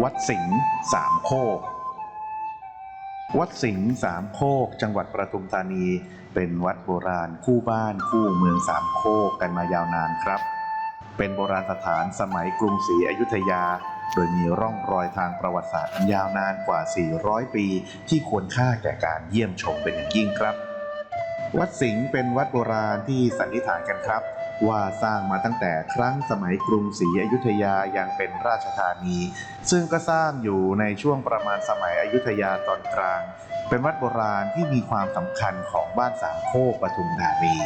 วัดสิงห์สามโคก วัดสิงห์สามโคก จังหวัดประทุมธานี เป็นวัดโบราณคู่บ้านคู่เมืองสามโคกกันมายาวนานครับ เป็นโบราณสถานสมัยกรุงศรีอยุธยา โดยมีร่องรอยทางประวัติศาสตร์ยาวนานกว่า 400 ปี ที่ควรค่าแก่การเยี่ยมชมเป็นอย่างยิ่งครับ วัดสิงห์เป็นวัดโบราณที่สันนิษฐานกันครับ ว่าสร้างมาตั้งแต่ครั้งสมัยกรุงศรีอยุธยายังเป็นราชธานี ซึ่งก็สร้างอยู่ในช่วงประมาณสมัยอยุธยาตอนกลาง เป็นวัดโบราณที่มีความสำคัญของบ้านสามโคกปทุมธานี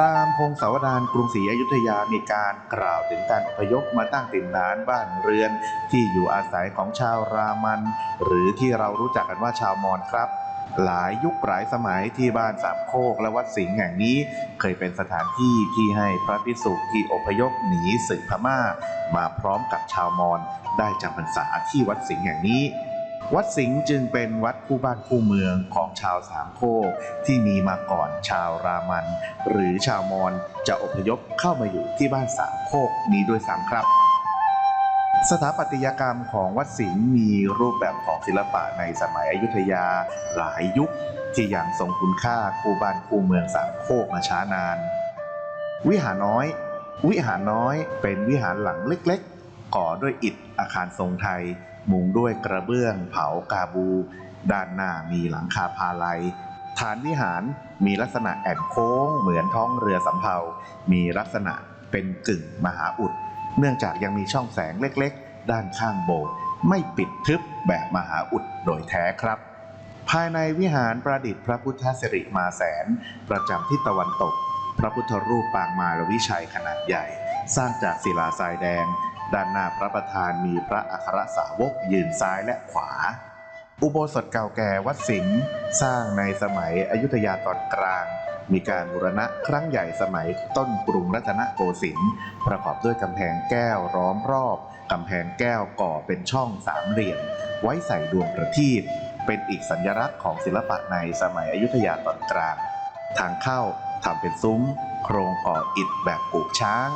ตามพงศาวดารกรุงศรีอยุธยามีการกล่าวถึงการอพยพมาตั้งถิ่นฐานบ้านเรือน ที่อยู่อาศัยของชาวรามัน หรือที่เรารู้จักกันว่าชาวมอญครับ หลายยุคหลายสมัยที่บ้านสามโคกและวัดสิงห์แห่งนี้ เคยเป็นสถานที่ที่ให้พระภิกษุที่อพยพหนีศึกพม่า มาพร้อมกับชาวมอญได้จำพรรษาที่วัดสิงห์แห่งนี้ วัดสิงห์จึงเป็นวัดคู่บ้านคู่เมืองของชาวสามโคกที่มีมาก่อนชาวรามัน หรือชาวมอญจะอพยพเข้ามาอยู่ที่บ้านสามโคกนี้ด้วยซ้ำครับ สถาปัตยกรรมของวัดสิงห์มีรูปแบบของศิลปะในสมัยอยุธยาหลายยุค ที่ยังทรงคุณค่าคู่บ้านคู่เมืองสามโคกมาช้านาน วิหารน้อย วิหารน้อยเป็นวิหารหลังเล็กๆ ก่อด้วยอิฐอาคารทรงไทย มุงด้วยกระเบื้อง เผากาบู ด้านหน้ามีหลังคาพาลัยฐานวิหารมีลักษณะแอนโค้งเหมือนท้องเรือสำเภา มีลักษณะเป็นกึ่งมหาอุด เนื่องจากยังมีช่องแสงเล็กๆ ด้านข้างโบสถ์ไม่ปิดทึบแบบมหาอุดโดยแท้ครับ ภายในวิหารประดิษฐ์พระพุทธสิริมาแสน ประจำทิศตะวันตก พระพุทธรูปปางมารวิชัยขนาดใหญ่ สร้างจากศิลาทรายแดง ด้านหน้าพระประธานมีพระอัครสาวกยืนซ้ายและขวา อุโบสถเก่าแก่วัดสิงห์สร้างในสมัยอยุธยาตอนกลาง มีการบูรณะครั้งใหญ่สมัยต้นกรุงรัตนโกสินทร์ประกอบด้วยกำแพงแก้วล้อมรอบกำแพงแก้วก่อเป็นช่องสามเหลี่ยม ไว้ใส่ดวงประทีปเป็นอีกสัญลักษณ์ของศิลปะในสมัยอยุธยาตอนกลางทางเข้าทำเป็นซุ้ม โครงก่ออิฐแบบปลูกช้าง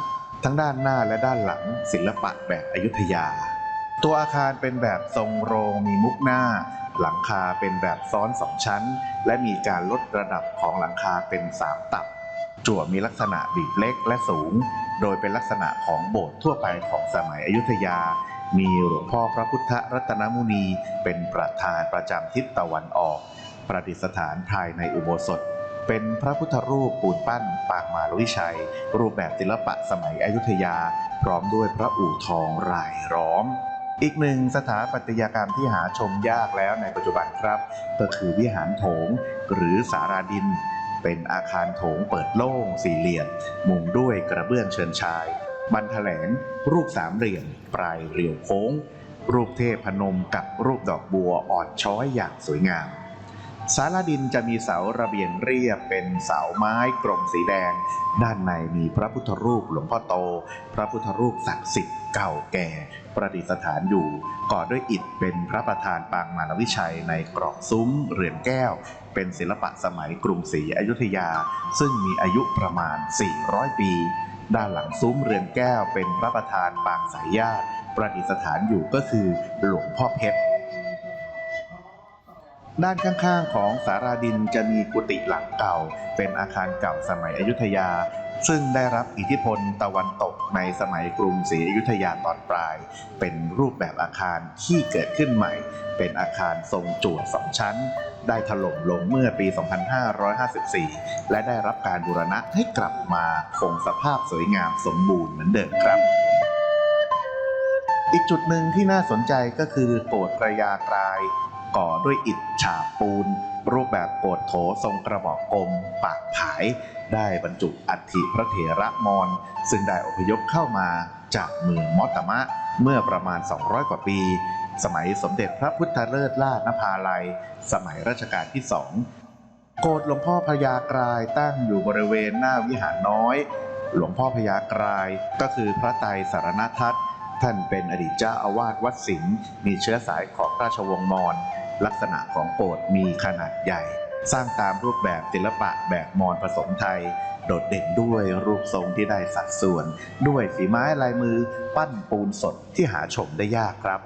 ทั้งด้านหน้าและด้านหลัง ศิลปะแบบอยุธยา ตัวอาคารเป็นแบบทรงโรงมีมุกหน้า หลังคาเป็นแบบซ้อนสองชั้น และมีการลดระดับของหลังคาเป็นสามตับ จั่วมีลักษณะบีบเล็กและสูง โดยเป็นลักษณะของโบสถ์ทั่วไปของสมัยอยุธยา มีหลวงพ่อพระพุทธรัตนมุนี เป็นประธานประจำทิศตะวันออก ประดิษฐานภายในอุโบสถเป็นพระพุทธรูปปูนปั้นปางมารวิชัย รูปแบบศิลปะสมัยอยุธยา พร้อมด้วยพระอู่ทองรายล้อม อีกหนึ่งสถาปัตยกรรมที่หาชมยากแล้วในปัจจุบันครับ ก็คือวิหารโถงหรือสาราดิน เป็นอาคารโถงเปิดโล่งสี่เหลี่ยม มุงด้วยกระเบื้องเชิญชาย บรรทแถลง รูปสามเหลี่ยม ปลายเรียวโค้ง รูปเทพพนมกับรูปดอกบัวอ่อนช้อยอย่างสวยงาม ศาลาดินจะมีเสาระเบียงเรียบเป็นเสาไม้กลมสีแดง ด้านในมีพระพุทธรูปหลวงพ่อโต พระพุทธรูปศักดิ์สิทธิ์เก่าแก่ ประดิษฐานอยู่ ก่อด้วยอิฐเป็นพระประธานปางมารวิชัยในกรอบซุ้มเรือนแก้ว เป็นศิลปะสมัยกรุงศรีอยุธยา ซึ่งมีอายุประมาณ 400 ปี ด้านหลังซุ้มเรือนแก้วเป็นพระประธานปางสายญาติประดิษฐานอยู่ก็คือหลวงพ่อเพชร ด้านข้างๆของสาราดินจะมีกุฏิหลังเก่า เป็นอาคารเก่าสมัยอยุธยา ซึ่งได้รับอิทธิพลตะวันตกในสมัยกรุงศรีอยุธยาตอนปลาย เป็นรูปแบบอาคารที่เกิดขึ้นใหม่ เป็นอาคารทรงจั่วสองชั้น ได้ถล่มลงเมื่อปี 2554 และได้รับการบูรณะให้กลับมาคงสภาพสวยงามสมบูรณ์เหมือนเดิมครับอีกจุดหนึ่งที่น่าสนใจก็คือโบสถ์พระยากราย ก่อด้วยอิฐฉาบปูน รูปแบบโกฏโถทรงกระบอกกลม ปากผาย ได้บรรจุอัฐิพระเถระมอนซึ่งได้อพยพเข้ามาจากเมืองมอตมะเมื่อประมาณ 200 กว่าปี สมัยสมเด็จพระพุทธเลิศล่านภาลัย สมัยรัชกาลที่สองโกรธหลวงพ่อพญากรายตั้งอยู่บริเวณหน้าวิหารน้อย หลวงพ่อพญากรายก็คือพระไตรสารณทัตท่านเป็นอดีตเจ้าอาวาสวัดสิงห์มีเชื้อสายของราชวงศ์มอญ ลักษณะของโกดมีขนาดใหญ่ สร้างตามรูปแบบศิลปะแบบมอญผสมไทย โดดเด่นด้วยรูปทรงที่ได้สัดส่วน ด้วยฝีไม้ลายมือ ปั้นปูนสดที่หาชมได้ยากครับ